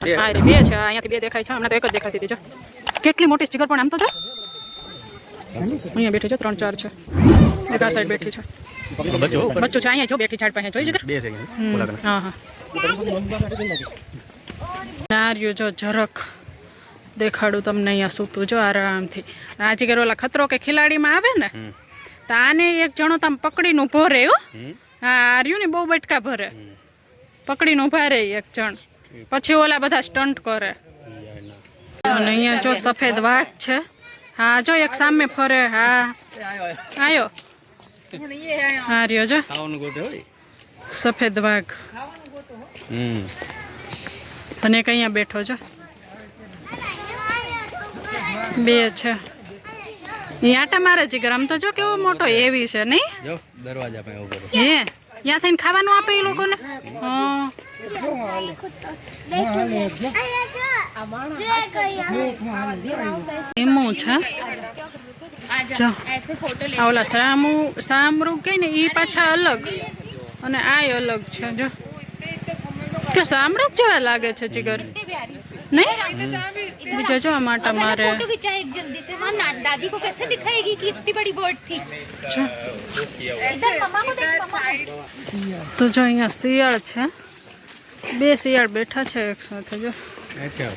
હા બે છે. અહીંયાથી બે દેખાય છે. હમણાં તો એક જ દેખાતી હતી કેટલી મોટી સ્ટીકર પણ આમ તો છે અહીંયા બેઠી છે ત્રણ ચાર છે. એક આ સાઈડ બેઠી છે. બચ્ચો છે અહીંયા જો બેઠી ઝાડ પાસે. જોઈ કને. હા હા. નાર્યું જો જરાક દેખાડું તમને અહીંયા સૂતું. જો આરામથી. આજે ઘેર ઓલા ખતરો કે ખિલાડીમાં આવે ને. તો આને એક જણો તમે પકડીને ઊભો રહ્યો હો. હા આર્યું ને બહુ બટકા ભરે. પકડીને ઊભા રહે એક જણ. પછી ઓલા બધા સ્ટન્ટ કરે. અને અહીંયા જો સફેદ વાઘ છે. હા જો એક સામે ફરે હા. આયો. હા રહ્યો જો. સફેદ વાઘ. હમ. અને એક અહીંયા બેઠો છો બે છે. આટા મારે જીગર આમ તો જો કેવો મોટો એવી છે નહીં? દરવાજા હે? ત્યાં થઈને ખાવાનું આપે એ લોકોને? એમો છે? ઓલા સામુ, સામરું કઈ ને એ પાછા અલગ. અને આ અલગ છે, જો. કે સામરૂક જેવા લાગે છે, જીગર. નહીં? બીજા જો આ માટા મારે फोटो खिंचाए एक जल्दी से वहाँ ना- दादी को कैसे दिखाएगी कि इतनी बड़ी बर्ड थी જો इधर मम्मा को देख मम्मा को। તો જો અહીંયા શિયાળ છે બે શિયાળ બેઠા છે એક સાથે જો અચ્છા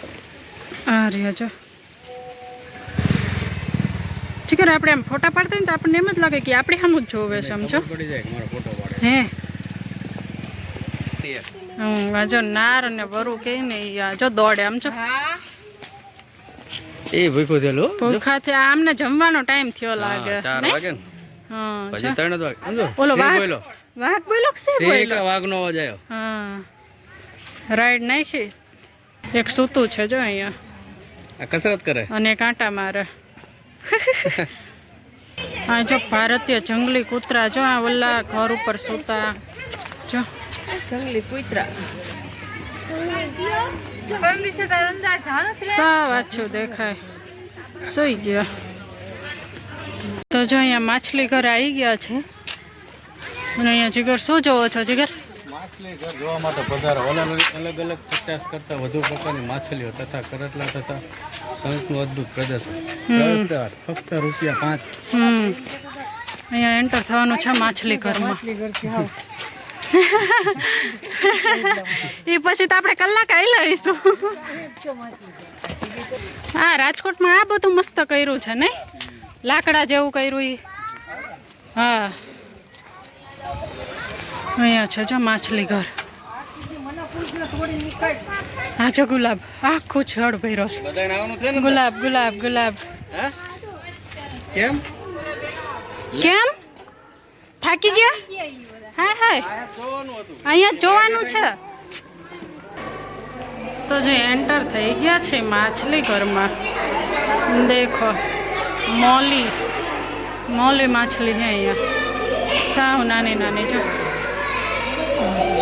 આ રહ્યા જો ચીકર આપણે આમ ફોટા પાડતા હોય ને તો આપણને એમ જ લાગે કે આપણે સામું જ જોવે છે સમજો ખબર પડી જાય કે મારો ફોટો પાડે હે હમ આ જો નાર અને વરુ કે ને ઈ આ જો દોડે આમ જો એ ભૂખો થયેલો ભૂખાથી આમને જમવાનો ટાઈમ થયો લાગે. ચાર વાગે ને. હા પછી ત્રણ જ વાગે. સમજો? ઓલો વાઘ બોલો વાઘ બોલો કે શી સિંહ બોયલો? કે વાઘનો અવાજ આવ્યો હા. રાઈડ નાખી. એક સૂતું છે જો અહીંયા. આ કસરત કરે? અને કાંટા મારે. આ જો ભારતીય જંગલી કૂતરા જો આ ઓલા ઘર ઉપર સૂતા. જો. જંગલી કૂતરા. સાવ આછું દેખાય. સુઈ ગયા. તો જો અહીંયા માછલી ઘર આવી ગયા છે. અને અહીંયા જીગર શું જોવો છો જીગર? માછલી ઘર જોવા માટે પધારો. અલગ અલગ પચાસ કરતા વધુ પ્રકારની માછલીઓ તથા કરટલા તથા શંખનું અદ્ભુત પ્રદર્શન. ફક્ત રૂપિયા પાંચ. અહીંયા એન્ટર થવાનું છે માછલી ઘરમાં. એ પછી તો આપણે કલાક આવી લઈશું હા રાજકોટમાં આ બધું મસ્ત કર્યું છે નહીં લાકડા જેવું કર્યું ઈ. હા. અહીંયા છે જો માછલી ઘર. હા જો ગુલાબ. આખું છડ ભર્યો છે. ગુલાબ ગુલાબ ગુલાબ. કેમ? કેમ? થાકી ગયા? આ જોવાનું અહીંયા જોવાનું છે. તો જે એન્ટર થઈ ગયા છે માછલી ઘરમાં. દેખો મોલી. મોલી માછલી છે અહીંયા. સાવ નાની નાની જો.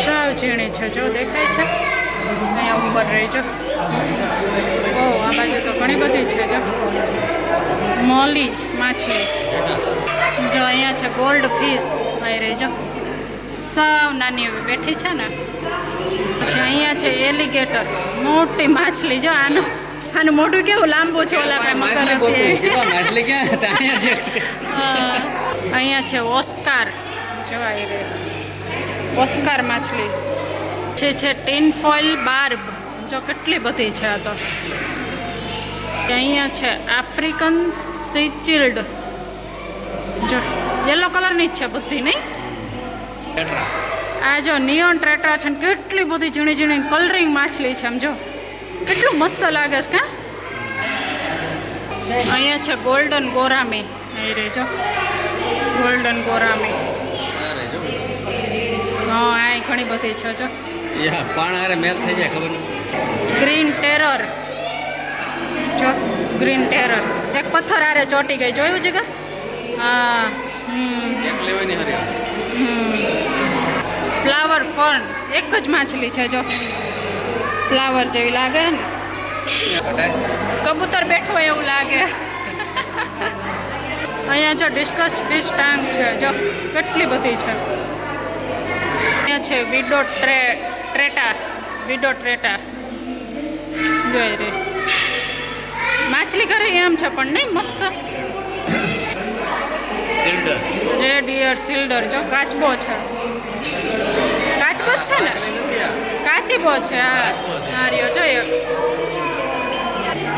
સાવ ઝીણી છે જો દેખાય છે? અહીંયા ઉપર રહેજો ઓ આ બાજુ તો ઘણી બધી છે જો. મોલી માછલી. જો અહીંયા છે ગોલ્ડ ફિશ અહીં રહી જો. સાવ નાની એવી બેઠી છે ને પછી અહીંયા છે એલિગેટર. મોટી માછલી જો આનું આનું મોઢું કેવું લાંબુ છે ઓલા? અહીંયા છે ઓસ્કાર. જોવા આવી ઓસ્કાર માછલી. છે છે ટીન ફોઇલ બાર્બ. જો કેટલી બધી છે આ તો. અહીંયા છે આફ્રિકન સીચિલ્ડ. જો યલો કલરની જ છે બધી નહીં. આ જો નિયોન ટ્રેટા છે ને કેટલી બધી ઝીણી ઝીણી કલરિંગ માછલી છે સમજો જો. કેટલું મસ્ત લાગે છે કા અહીંયા છે ગોલ્ડન ગોરામી. અહીં રે જો. Golden gourami. હા આ ઘણી બધી છે જો. પાણા હારે મેચ થઈ જાય ખબર ગ્રીન ટેરર જો ગ્રીન ટેરર એક પથ્થર આરે ચોટી ગઈ. જોયું છે કે? હા. હમ. એક લેવાની હારી. ફ્લાવર ફર્ન એક જ માછલી છે જો. ફ્લાવર જેવી લાગે ને. કબૂતર બેઠો એવું લાગે. અહીંયા જો ડિસ્કસ ફિશ ટાંક છે જો. કેટલી બધી છે. અહીંયા છે વિડો ટ્રે, ટ્રેટા. વિડો ટ્રેટા. જોઈ રે માછલી કરે એમ છે પણ નહીં, મસ્ત. રેડ ઇયર સિલ્ડર જો કાચબો છે. કાચબો જ છે ને? કાચીબો છે હા. હા રહ્યો જો એક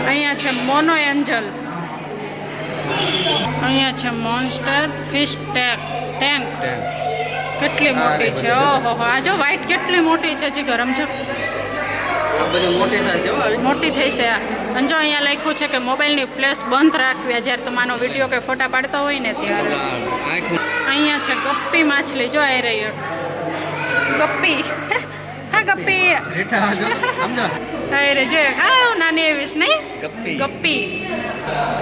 અહીંયા છે મોનો એન્જલ. અહીંયા છે મોન્સ્ટર ફિશ ટેક ટેન્ક. કેટલી મોટી છે ઓહો આ જો વ્હાઈટ કેટલી મોટી છે જી ગરમ છે. મોટી થઈ છે અને જો અહીંયા લખ્યું છે કે મોબાઈલની ફ્લેશ બંધ રાખવી જ્યારે તમારો વીડિયો કે ફોટા પાડતા હોય ને ત્યારે. ગપ્પી માછલી જો આવી રહી. ગપ્પી. હા ગપ્પી. રીઠા જો હા નાની એવી છે નહીં? ગપ્પી.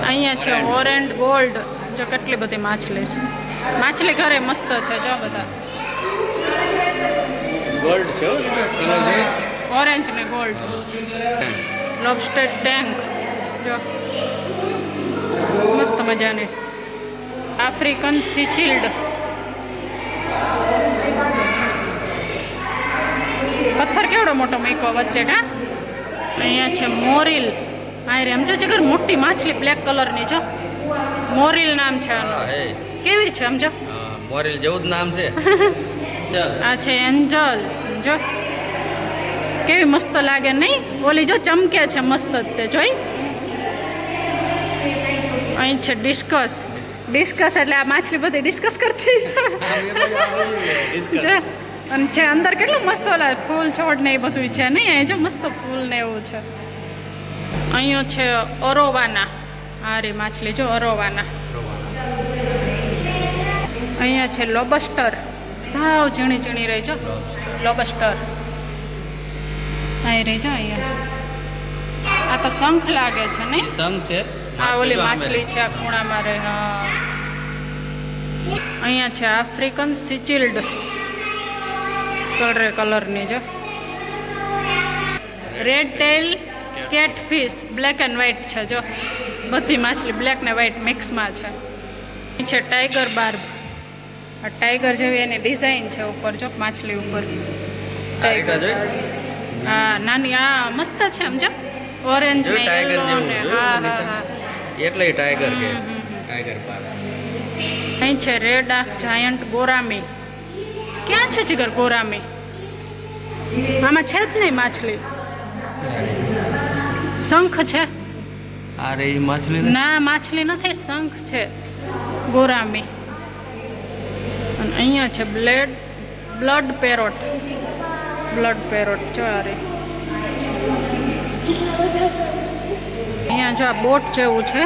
અહીંયા છે ઓરેન્જ. ગોલ્ડ. જો કેટલી બધી માછલી છે. માછલી ઘરે મસ્ત છે જો બધા. ગોલ્ડ છે ઓરેન્જ ને ગોલ્ડ. લોબસ્ટર ટેન્ક જો. મસ્ત મજાની. આફ્રિકન સિચિલ્ડ પથ્થર કેવડો મોટો મૂક્યો વચ્ચે કા? અહીંયા છે મોરિલ. હા રે સમજો છે કે મોટી માછલી બ્લેક કલરની જો. મોરિલ નામ છે આનું. કેવી છે સમજો મોરિલ મોરેલ જેવું જ નામ છે. આ છે એન્જલ. જો. કેવી મસ્ત લાગે નહીં? ઓલી જો ચમકે છે મસ્ત જ તે જોઈ. અહીં છે ડિસ્કસ. ડિસ્કસ એટલે આ માછલી બધી ડિસ્કસ કરતી છે અને છે અંદર કેટલું મસ્ત ઓલા ફૂલ છોડ ને એ બધું છે નહીં? અહીં જો મસ્ત ફૂલ ને એવું છે. અહીંયા છે અરોવાના. હારી માછલી જો અરોવાના. અહીંયા છે લોબસ્ટર સાવ ઝીણી ઝીણી રહી જો. લોબસ્ટર અહીં રહી જો અહીંયા. આ તો શંખ લાગે છે નહીં? શંખ છે. આ ઓલી માછલી છે આ ખૂણામાં રહે હા. અહીંયા છે આફ્રિકન સિચિલ્ડ કલરે કલરની જો. Red tail catfish black and white છે જો. બધી માછલી બ્લેક ને વ્હાઈટ મિક્સમાં છે. છે ટાઈગર બાર્બ આ ટાઈગર જેવી એની ડિઝાઇન છે ઉપર જો માછલી ઉપર. ટાઈગર હા નાની આ મસ્ત છે સમજો? ઓરેન્જ ને ટાઈગર ને હા હા હા. એટલે ટાઈગર કે. ટાઈગર પાર્ક અહીં છે રેડ આંખ જાયન્ટ ગોરામી. ક્યાં છે જીગર ગોરામી? આમાં છે જ નહીં માછલી. શંખ છે. અરે એ માછલી ના? માછલી નથી શંખ છે. ગોરામી. અને અહીંયા છે blood blood parrot. Blood parrot જો આ રે જો આ બોટ જેવું છે,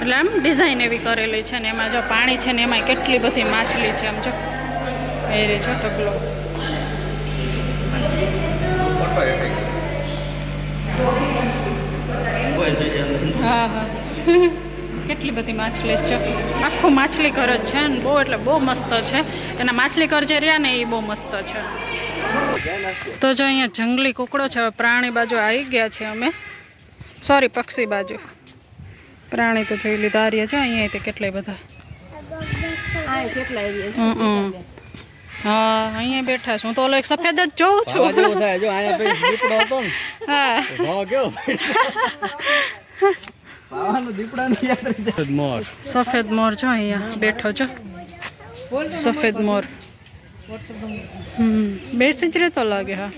એટલે આમ ડિઝાઇન એવી કરેલી છે ને એમાં જો પાણી છે ને એમાં કેટલી બધી માછલી છે આમ જો. એ રે છે ઢગલો. હા હા. કેટલી બધી માછલી છે. આખું માછલી ઘર જ છે ને બહુ, એટલે બહુ મસ્ત છે. એના માછલી ઘર જે રહ્યા ને એ બહુ મસ્ત છે. તો જો અહીંયા જંગલી કુકડો છે પ્રાણી બાજુ આવી ગયા છે અમે. સોરી પક્ષી બાજુ. પ્રાણી તો જોઈ લીધા આર્ય છે અહીંયા તે કેટલાય બધા. હા અહીંયા બેઠા છું. હું તો ઓલો એક સફેદ જ જોઉં છું. જો અહીંયા પછી દીપડો હતો ને. હા. સફેદ મોર. છો અહીંયા બેઠો છો. સફેદ મોર. હમ બેસી જ રહેતો લાગે હા.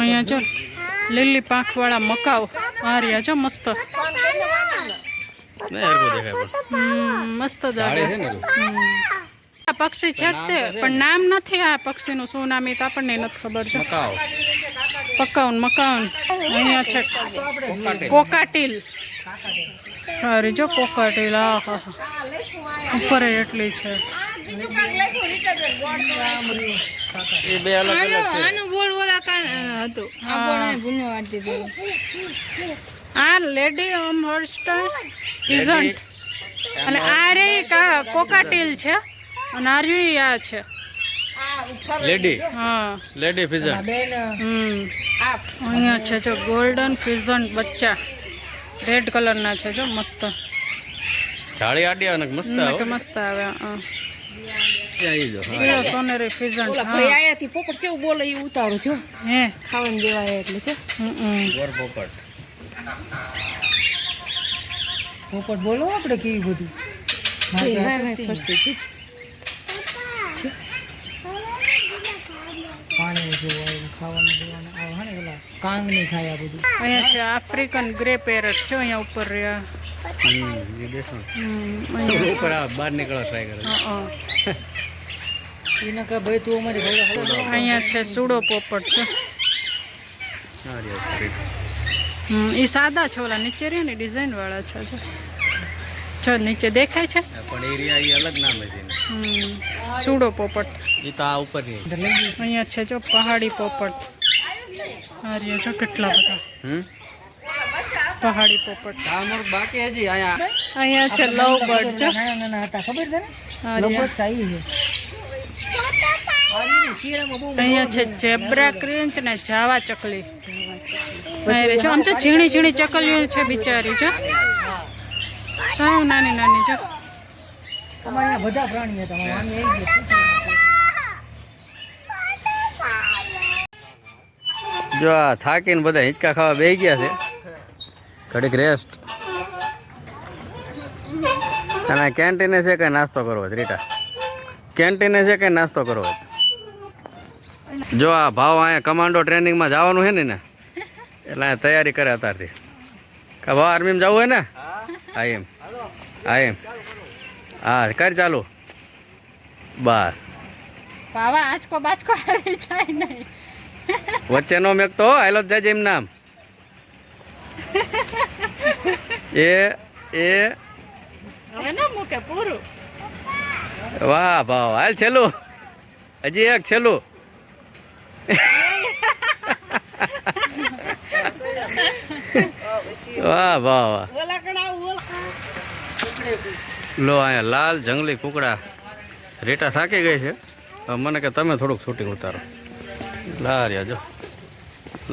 અહીંયા જો. લીલી પાંખવાળા મકાવ. આ રહ્યા જો મસ્ત. મસ્ત. આ પક્ષી છે તે પણ નામ નથી આ પક્ષીનું શું નામ એ તો આપણને નથી ખબર છે પકાઉન મકાઉન. અહીંયા છે કોકાટીલ. સારી જો કોકાટીલ આ હા ઉપર એટલી છે. એ બે અલગ અલગ છે આનું બોર્ડ ઓલા કાન હતું. આ બોર્ડ ભૂલનો વાંચી દીધું. આ લેડી ઓમ હોલ્સ્ટર ઇઝન્ટ અને આ રે કા કોકાટીલ છે. અને આ રહ્યું આ છે. લેડી હા. લેડી ફિઝન હમ. અહીંયા છે જો ગોલ્ડન ફિઝન્ટ બચ્ચા. રેડ કલરના છે જો મસ્ત. જાળી આડી મસ્ત મસ્ત આવે હા. આવી જો હા. જો સોનેરી ફિઝન ઓલા ભાઈ આયાથી પોપટ કેવું બોલે એ ઉતારો છો હે. ખાવાનું દેવાય એટલે છે ગોર પોપટ. પોપટ બોલો આપણે કેવી બધું? આફ્રિકન ગ્રે પેરટ છે અહીંયા ઉપર રહ્યા. હમ એ દેશો. ઉપર આ બહાર નીકળવા ટ્રાય કરે. અહીંયા છે સુડો પોપટ છે એ સાદા છે ઓલા નીચે રહ્યા ને ડિઝાઇન વાળા છે જો જો નીચે દેખાય છે પણ એરિયા એ અલગ નામ છે એનું. સુડો પોપટ એ તો આ ઉપર અહીંયા છે જો પહાડી પોપટ આ રહ્યા જો કેટલા બધા હમ પહાડી પોપટ બાકી હજી અહીંયા અહીંયા છે લવ બર્ડ જો નાના નાના હતા ખબર છે ને. સાઈ છે અહીંયા છે જેબ્રા ક્રિંચ ને જાવા ચકલી. છે આમ તો ઝીણી ઝીણી ચકલીઓ છે બિચારી જો. સાવ નાની નાની જો. બધા જો આ થાકીને બધા હિંચકા ખાવા બે ગયા છે. ઘડીક રેસ્ટ અને કેન્ટીને છે કે નાસ્તો કરવો છે રીટા? કેન્ટીને છે કે નાસ્તો કરવો છે? જો આ ભાવ અહીંયા કમાન્ડો ટ્રેનિંગમાં જવાનું છે ને ને એટલે અહીંયા તૈયારી કરે અત્યારથી. કા ભાવ આર્મીમાં જવું હોય ને? હા એમ. હા એમ. હા કર ચાલુ. બસ. બાવા આંચકો બાચકો આવી જાય નહીં. વચ્ચે નો મેકતો હો, હાલો જ જાય એમ નામ. એ એ. હવે ન મૂકે પૂરું. વાહ ભાવ. હાલ છેલ્લું. હજી એક છેલ્લું. વાહ વાહ વાહ. લો અહીંયા લાલ જંગલી કુકડા રેટા થાકી ગઈ છે. હવે મને કે તમે થોડુંક શૂટિંગ ઉતારો. લાર્યા જો.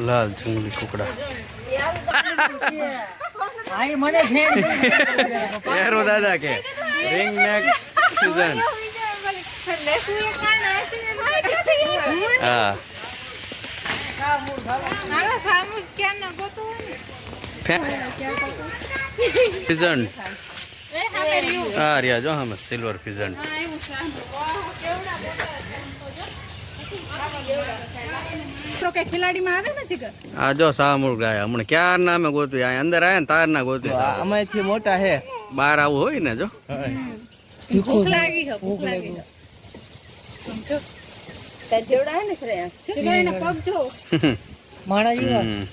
લાલ જંગલી કુકડા. હા એ મને ફેર યારો દાદા કે રિંગ નેક સીઝન હા. મારા સામુ ક્યાં ન ગોતો ફિઝન. હા રિયા જો હા સિલ્વર ફિઝન્ટ તો કે ખિલાડીમાં આવે ને જીગર? આ જો સામૂળ ગાય. હમણાં ક્યાર નામે ગોતું? અંદર આયા ને તાર ના ગોતું અમારથી મોટા હે બહાર આવું હોય ને જો. ભૂખ લાગી ભૂખ લાગી હે જેવડા ને શ્રેયા જીગર એના પગ જો. માણા જેવા. હમ.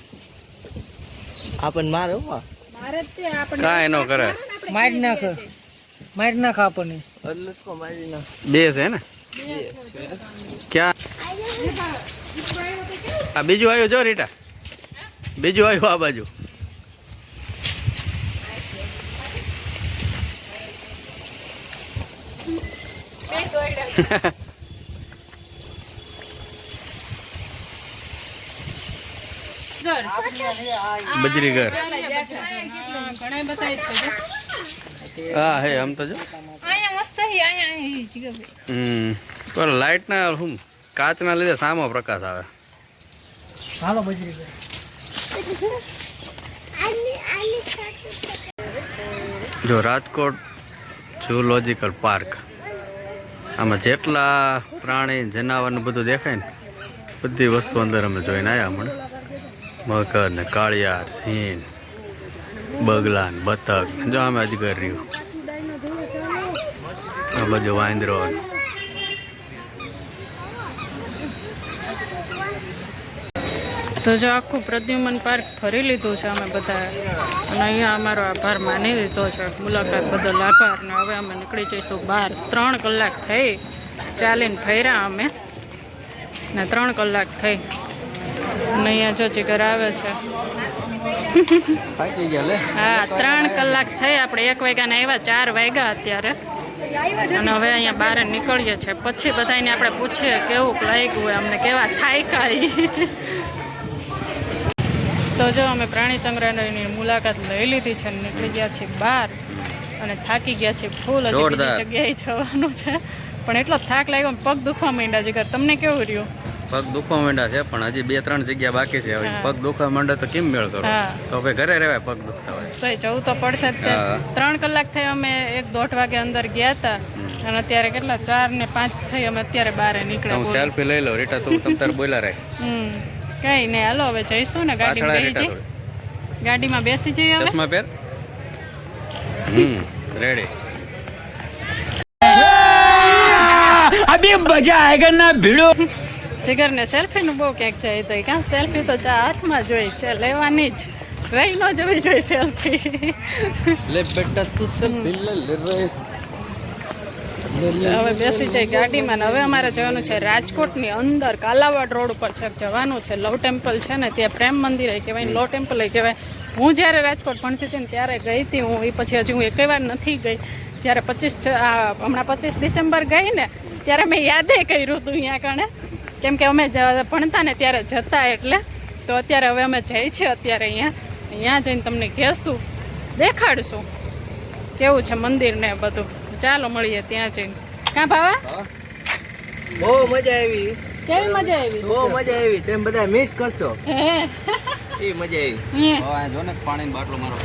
આપણને મારો હો. મારે તે આપણે કાંઈ ન કરે. મારી નાખ મારી નાખ આપણને. એટલે મારી ના બે છે ને? ક્યાં? આ બીજું આવ્યું જો રીટા. બીજું આવ્યું આ બાજુ. ઘર બજરી ઘર ઘણા બતાય છે. હા હે આમ તો જો. અહીંયા મસ્ત હે અહીંયા જીગરભાઈ હમ પણ હું શું કાચના લીધે સામો પ્રકાશ આવે. હાલો બજરી ગયો જો રાજકોટ ઝૂલોજિકલ પાર્ક આમાં જેટલા પ્રાણી જનાવરને બધું દેખાય ને બધી વસ્તુ અંદર અમે જોઈને આવ્યા હમણાં. મગર ને કાળિયાર, સિંહ બગલા ને બતક જો આમ અજગર રહ્યું આ બધું વાંદરો તો જો આખું પ્રદ્યુમન પાર્ક ફરી લીધું છે અમે બધા અને અહીંયા અમારો આભાર માની લીધો છે. મુલાકાત બદલ આભાર ને હવે અમે નીકળી જઈશું બહાર. ત્રણ કલાક થઈ ચાલીને ફર્યા અમે. ને ત્રણ કલાક થઈ. અને અહીંયા જો જીગર આવે છે. હા ત્રણ કલાક થઈ આપણે એક વાગ્યાને આવ્યા ચાર વાગ્યા અત્યારે. અને હવે અહીંયા બહાર નીકળીએ છીએ. પછી બધાને આપણે પૂછીએ કેવું લાગ્યું હોય અમને કેવા થાય કાંઈ. તો જો અમે પ્રાણી સંગ્રહાલયની મુલાકાત લઈ લીધી છે નીકળી ગયા છીએ બહાર અને થાકી ગયા છીએ ફૂલ હજી જગ્યાએ જવાનું છે. પણ એટલો થાક લાગ્યો પગ દુખવા માંડ્યા જીગર. તમને કેવું રહ્યું? પગ દુખવા માંડ્યા છે પણ હજી બે ત્રણ જગ્યા બાકી છે. હવે. પગ દુખવા માંડે તો કેમ મેળ કરો? તો હવે ઘરે રહેવાય પગ દુખતા હોય. તો જવું તો પડશે જ ત્રણ કલાક થઈ અમે એક દોઢ વાગે અંદર ગયા હતા. અને અત્યારે કેટલા? ચાર ને પાંચ થઈ અમે અત્યારે બહાર નીકળ્યા હું સેલ્ફી લઈ લઉં રીટા તું તમ તાર બોલા રાખ. કઈ નહીં હાલો હવે જઈશું ને ગાડી ગાડીમાં બેસી જઈએ. ગાડીમાં બેસી જઈએ હવે. ચશ્મા પહેર. હમ રેડી જીગરને સેલ્ફીનું બહુ ક્યાંક જાય તો ક્યાં સેલ્ફી તો ચા હાથમાં જોઈ છે લેવાની જ. રહી ન જવી જોઈએ સેલ્ફી લે બેટા તું સેલ્ફી લે લે રે. હવે બેસી જાય ગાડીમાં ને હવે અમારે જવાનું છે રાજકોટની અંદર કાલાવાડ રોડ ઉપર છે. જવાનું છે લવ ટેમ્પલ છે ને ત્યાં પ્રેમ મંદિર એ કહેવાય લવ ટેમ્પલ એ કહેવાય. હું જ્યારે રાજકોટ ભણતી હતી ને ત્યારે ગઈ હતી હું એ પછી હજી હું એકેય વાર નથી ગઈ. જ્યારે પચીસ હમણાં પચીસ ડિસેમ્બર ગઈ ને ત્યારે મેં યાદે કર્યું હતું અહીંયા કણે. કેમ કે અમે ભણતા ને ત્યારે જતા એટલે તો અત્યારે હવે અમે જઈ છે અત્યારે અહીંયા. અહીંયા જઈને તમને કહેશું દેખાડશું કેવું છે મંદિર ને બધું. ચાલો મળીએ ત્યાં જઈને. કાં ભાવા? બહુ મજા આવી. કેવી મજા આવી? બહુ મજા આવી. તમે બધા મિસ કરશો. હે. એ મજા આવી? હે. જો ને પાણીની બાટલો મારો.